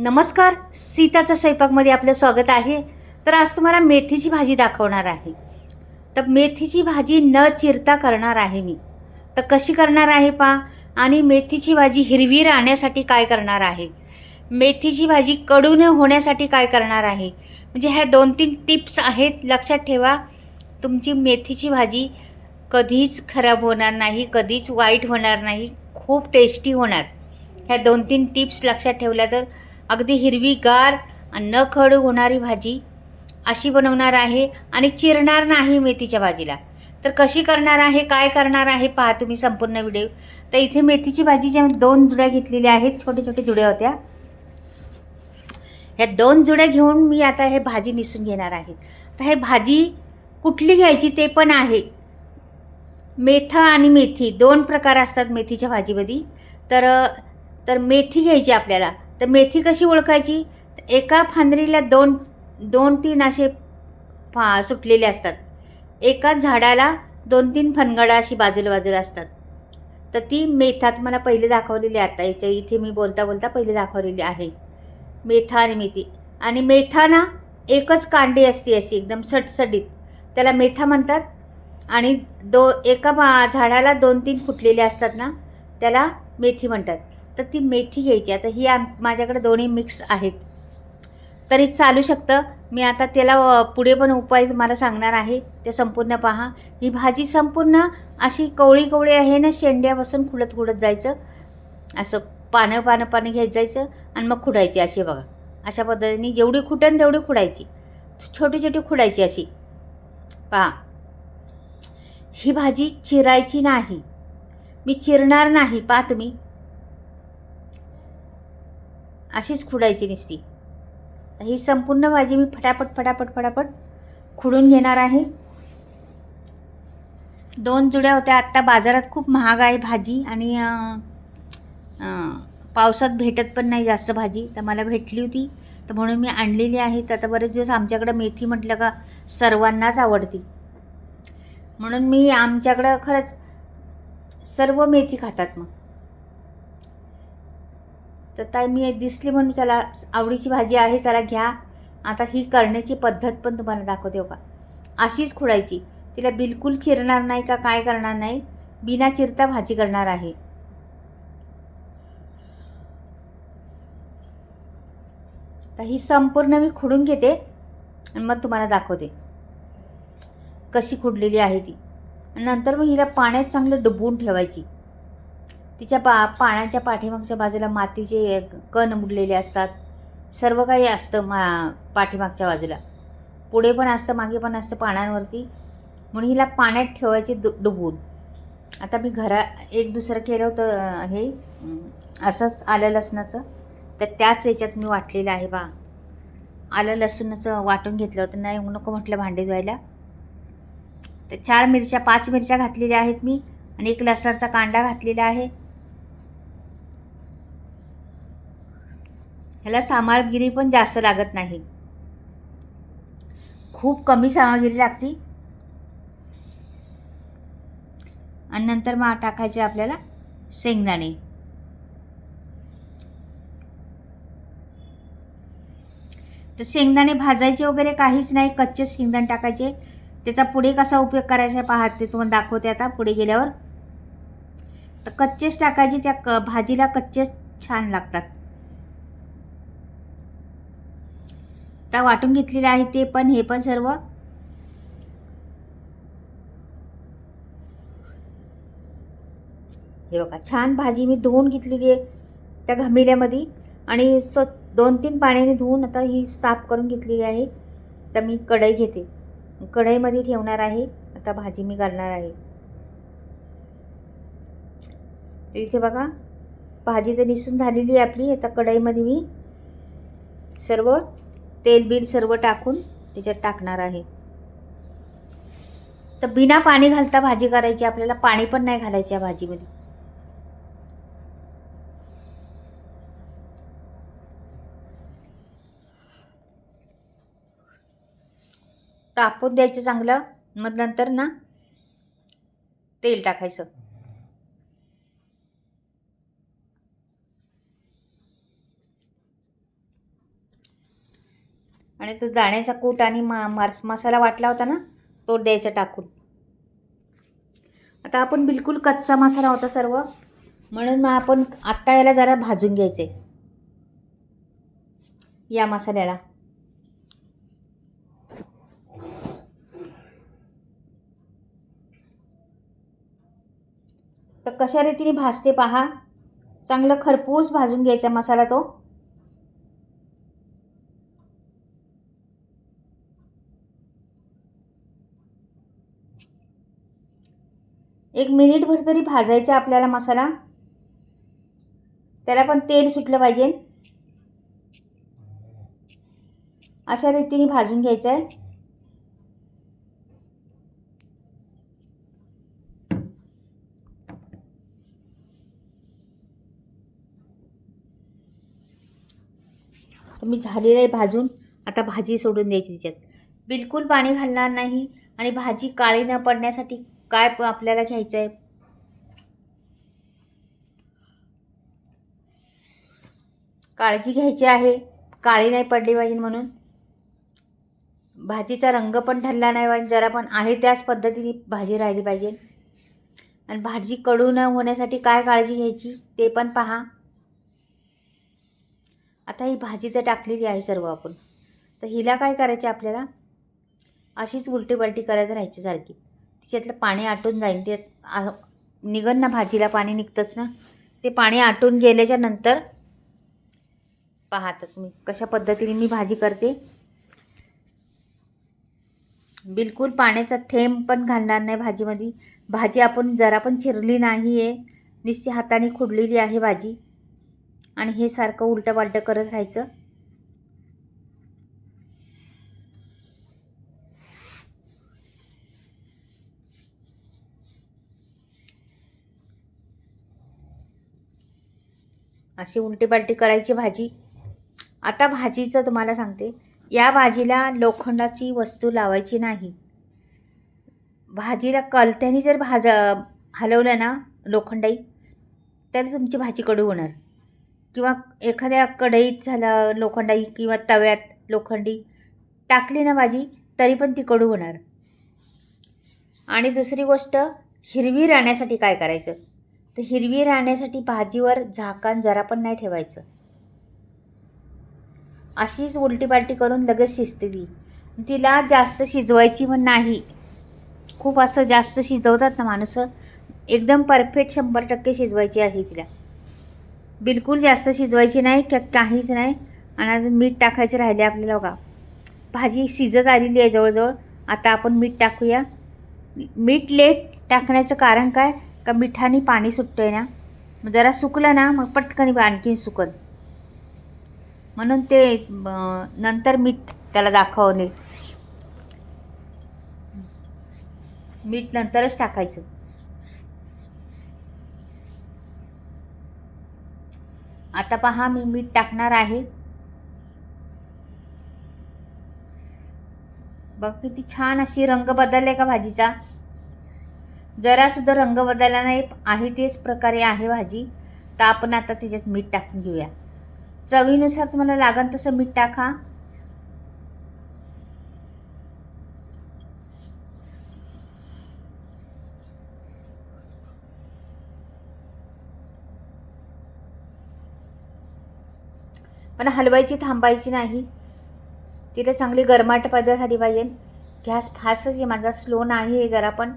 नमस्कार सीताचा स्वयंपाकमध्ये आपलं स्वागत आहे. तर आज तुम्हाला मेथीची भाजी दाखवणार आहे. तर मेथीची भाजी न चिरता करणार आहे मी. तर कशी करणार आहे पा आणि मेथीची भाजी हिरवी राहण्यासाठी काय करणार आहे? मेथीची भाजी कडू न होण्यासाठी काय करणार आहे? म्हणजे ह्या दोन तीन टिप्स आहेत. लक्षात ठेवा तुमची मेथीची भाजी कधीच खराब होणार नाही कधीच वाईट होणार नाही खूप टेस्टी होणार. ह्या दोन तीन टिप्स लक्षात ठेवल्या तर अगदी हिरवीगार न खडू होणारी भाजी अशी बनवणार आहे आणि चिरणार नाही मेथीच्या भाजीला. तर कशी करणार आहे काय करणार आहे पहा तुम्ही संपूर्ण व्हिडिओ तर इथे मेथीची भाजी ज्या दोन जुड्या घेतलेल्या आहेत छोटे छोटे जुड्या होत्या. ह्या दोन जुड्या घेऊन मी आता हे भाजी निसून घेणार आहे. तर हे भाजी कुठली घ्यायची ते पण आहे. मेथा आणि मेथी दोन प्रकार असतात मेथीच्या भाजीमध्ये. तर तर मेथी घ्यायची आपल्याला. तर मेथी कशी ओळखायची? एका फांदरीला दोन दोन तीन असे फा सुटलेले असतात. एका झाडाला दोन तीन फनगडा अशी बाजूला बाजूला असतात. तर ती मेथा तुम्हाला पहिले दाखवलेली आता. याच्या इथे मी बोलता बोलता पहिले दाखवलेली आहे. मेथा आणि मेथी. आणि मेथा ना एकच कांडी असते अशी एकदम सटसटीत. त्याला मेथा म्हणतात. आणि दो एका बा झाडाला दोन तीन फुटलेले असतात ना त्याला मेथी म्हणतात. तर ती मेथी घ्यायची. आता ही आम माझ्याकडे दोन्ही मिक्स आहेत. तरी चालू शकतं. मी आता त्याला पुढे पण उपाय मला सांगणार आहे. ते संपूर्ण पहा. ही भाजी संपूर्ण अशी कवळी कवळी आहे ना शेंड्यापासून खुडत खुडत जायचं. असं पानं पानं पानं घ्यायचं जायचं आणि मग खुडायची अशी बघा. अशा पद्धतीने जेवढी खुटन तेवढी खुडायची. छोटी छोटी खुडायची अशी. पहा. ही भाजी चिरायची नाही. मी चिरणार नाही पहा तुम्ही. अशीच खुडायची नुसती. ही संपूर्ण भाजी मी फटाफट फटाफट फटाफट खुडून घेणार आहे. दोन जुड्या होत्या. आत्ता बाजारात खूप महाग आहे भाजी आणि पावसात भेटत पण नाही जास्त भाजी. तर मला भेटली होती. तर म्हणून मी आणलेली आहे. तर आता बरेच दिवस आमच्याकडं मेथी म्हटलं का सर्वांनाच आवडती. म्हणून मी आमच्याकडं खरंच सर्व मेथी खातात मग. तर ताई मी दिसली म्हणून त्याला आवडीची भाजी आहे चला घ्या. आता ही करण्याची पद्धत पण तुम्हाला दाखवते हो का अशीच खुडायची. तिला बिलकुल चिरणार नाही का काय करणार नाही? बिना चिरता भाजी करणार आहे. तर ही संपूर्ण मी खुडून घेते आणि मग तुम्हाला दाखवते. कशी खुडलेली आहे ती. नंतर मग हिला पाण्यात चांगलं डुबवून ठेवायची. तिच्या पा पाण्याच्या पाठीमागच्या बाजूला मातीचे कण उडलेले असतात. सर्व काही असतं मा पाठीमागच्या बाजूला. पुढे पण असतं मागे पण असतं पाण्यावरती म्हणून हिला पाण्यात ठेवायचे दु डुबून आता मी घरा एक दुसरं केलं होतं हे असंच आलं लसणाचं. तर त्याच याच्यात मी वाटलेलं आहे बा. आलं लसूणाचं वाटून घेतलं होतं. नाही नको म्हटलं भांडे धुवायला. तर चार मिरच्या पाच मिरच्या घातलेल्या आहेत मी. आणि एक लसणाचा कांदा घातलेला आहे. ह्याला सामागिरी पण जास्त लागत नाही. खूप कमी सामग्री लागती. आणि नंतर मग टाकायचे आपल्याला शेंगदाणे. तर शेंगदाणे भाजायचे वगैरे काहीच नाही कच्चे शेंगदाणे टाकायचे. त्याचा पुढे कसा उपयोग करायचा पाहत ते तुम्हाला दाखवते आता पुढे गेल्यावर. तर कच्चेच टाकायचे त्या क भाजीला कच्चेच छान लागतात. आता वाटून घेतलेले आहे ते पण हे पण सर्व. हे बघा छान भाजी मी धुवून घेतलेली आहे त्या घमिल्यामध्ये. आणि स्व दोन तीन पाण्याने धुवून आता ही साफ करून घेतलेली आहे. तर मी कढई घेते. कढईमध्ये ठेवणार आहे. आता भाजी मी घालणार आहे. तर इथे बघा भाजी तर निसून झालेली आहे आपली. आता कढईमध्ये मी सर्व तेल बिल सर्व टाकून त्याच्यात टाकणार आहे. तर बिना पाणी घालता भाजी करायची आपल्याला पाणी पण नाही घालायचं या भाजीमध्ये. तापून द्यायचं चांगलं मग नंतर ना तेल टाकायचं. आणि तो दाण्याचा कूट आणि मा मार्स मसाला वाटला होता ना तो द्यायचा टाकून. आता आपण बिलकुल कच्चा मसाला होता सर्व म्हणून मग आपण आत्ता याला जरा भाजून घ्यायचे. या मसाल्याला. तर कशा रीतीने भाजते पहा. चांगलं खरपूस भाजून घ्यायचा मसाला तो. एक मिनिटभर तरी भाजायचा आपल्याला मसाला. त्याला पण तेल सुटलं पाहिजे. अशा रीतीने भाजून घ्यायचं आहे. तर मी झालेलं आहे भाजून. आता भाजी सोडून द्यायची त्याच्यात. बिलकुल पाणी घालणार नाही आणि भाजी काळी न पडण्यासाठी काय प- आपल्याला घ्यायचं आहे काळजी घ्यायची आहे. काळी नाही पडली पाहिजे म्हणून. भाजीचा रंग पण ठरला नाही पाहिजे. जरा पण आहे त्याच पद्धतीने भाजी राहिली पाहिजे. आणि भाजी कडू न होण्यासाठी काय काळजी घ्यायची ते पण पहा. आता ही भाजी तर टाकलेली आहे सर्व आपण. तर हिला काय करायचे आपल्याला? अशीच उलटी पलटी करत राहायची सारखी. त्याच्यातलं पाणी आटून जाईल. ते निघन ना भाजीला पाणी निघतंच ना. ते पाणी आटून गेल्याच्यानंतर पाहता तुम्ही कशा पद्धतीने मी भाजी करते. बिलकुल पाण्याचा थेंब पण घालणार नाही भाजीमध्ये. भाजी आपण जरा पण चिरली नाही आहे निश्चित हाताने खुडलेली आहे भाजी. आणि हे सारखं उलटं पालटं करत राहायचं. अशी उलटी पालटी करायची भाजी. आता भाजीचं तुम्हाला सांगते. या भाजीला लोखंडाची वस्तू लावायची नाही. भाजीला कलत्याने जर भाज हलवलं ना लोखंडाई तर तुमची भाजी कडू होणार. किंवा एखाद्या कढईत झालं लोखंडाई किंवा तव्यात लोखंडी टाकली ना भाजी तरी पण ती कडू होणार. आणि दुसरी गोष्ट हिरवी राहण्यासाठी काय करायचं? तर हिरवी राहण्यासाठी भाजीवर झाकण जरा पण नाही ठेवायचं. अशीच उलटीपालटी करून लगेच शिजते ती. तिला जास्त शिजवायची पण नाही. खूप असं जास्त शिजवतात ना माणसं. एकदम परफेक्ट शंभर टक्के शिजवायची आहे तिला. बिलकुल जास्त शिजवायची नाही का काहीच नाही. आणि अजून मीठ टाकायचं राहिले आपल्याला बघा. भाजी शिजत आलेली आहे जवळजवळ. आता आपण मीठ टाकूया. मीठ लेट टाकण्याचं कारण काय? का मिठाने पाणी सुटतं आहे ना? मग जरा सुकलं ना मग पटकन आणखीन सुकल म्हणून ते नंतर मीठ त्याला दाखवले. मीठ नंतरच टाकायचं. आता पहा मी मीठ टाकणार आहे. बघ किती छान अशी रंग बदलले का भाजीचा? जरासुद्धा रंग बदलला नाही आहे तेच प्रकारे आहे भाजी. तर आपण आता त्याच्यात मीठ टाकून घेऊया. चवीनुसार तुम्हाला लागेल तसं मीठ टाका. पण हलवायची थांबायची नाही. तिथे चांगली गरमाट पद्धत झाली पाहिजे गॅस फास्टच आहे माझा स्लो नाही आहे जरा पण.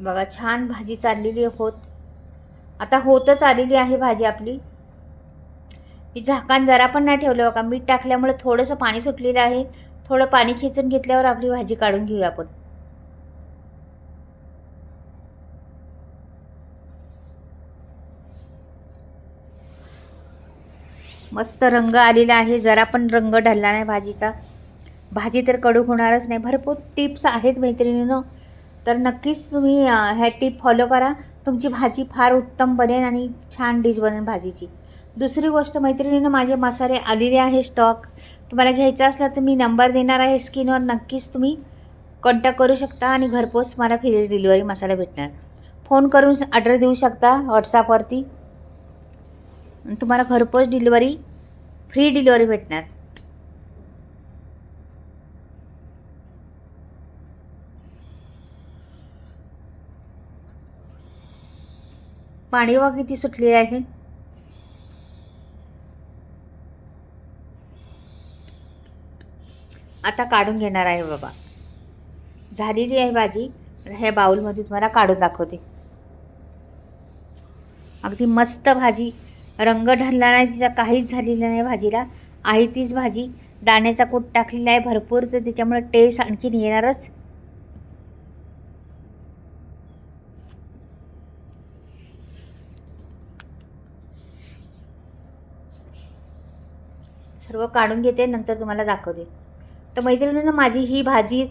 बघा छान भाजी चाललेली आहे होत. आता होतच आलेली आहे भाजी आपली. मी झाकण जरा पण नाही ठेवलं बघा. मीठ टाकल्यामुळे थोडंसं पाणी सुटलेलं आहे. थोडं पाणी खेचून घेतल्यावर आपली भाजी काढून घेऊया आपण. मस्त रंग आलेला आहे. जरा पण रंग ढलला नाही भाजीचा. भाजी तर कडू होणारच नाही. भरपूर टिप्स आहेत मैत्रिणीनं. तर नक्कीच तुम्ही ह्या टिप फॉलो करा. तुमची भाजी फार उत्तम बनेल आणि छान डिश बनेल भाजीची. दुसरी गोष्ट मैत्रिणीनं माझे मसाले आलेले आहे स्टॉक तुम्हाला घ्यायचा असला तर मी नंबर देणार आहे स्क्रीनवर. नक्कीच तुम्ही कॉन्टॅक्ट करू शकता आणि घरपोच मला फ्री डिलिव्हरी मसाला भेटणार. फोन करून ऑर्डर देऊ शकता व्हॉट्सॲपवरती तुम्हाला घरपोच डिलिव्हरी फ्री डिलिव्हरी भेटणार. पाणी वा किती सुटली आहे. आता काढून घेणार आहे बाबा. झालेली आहे भाजी. ह्या बाऊलमध्ये तुम्हाला काढून दाखवते. अगदी मस्त भाजी. रंग ढालला नाही तिचा काहीच झालेला नाही भाजीला. आहे तीच भाजी. दाण्याचा कूट टाकलेला आहे भरपूर तर त्याच्यामुळे टेस्ट आणखीन येणारच. सर्व काढून घेते नंतर तुम्हाला दाखवते. तर मैत्रिणीनं माझी ही भाजी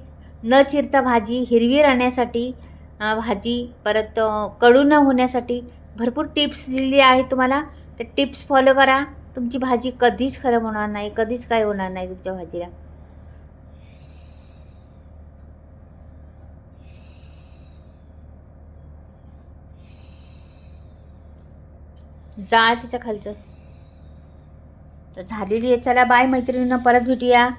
न चिरता भाजी हिरवी राहण्यासाठी भाजी परत कडू न होण्यासाठी भरपूर टिप्स दिलेली आहे तुम्हाला. तर टिप्स फॉलो करा. तुमची भाजी कधीच खराब होणार नाही कधीच काय होणार नाही तुमच्या भाजीला. जाळ तिच्या खालचं. तर झालेली आहे. चला बाय मैत्रिणींना परत भेटूया.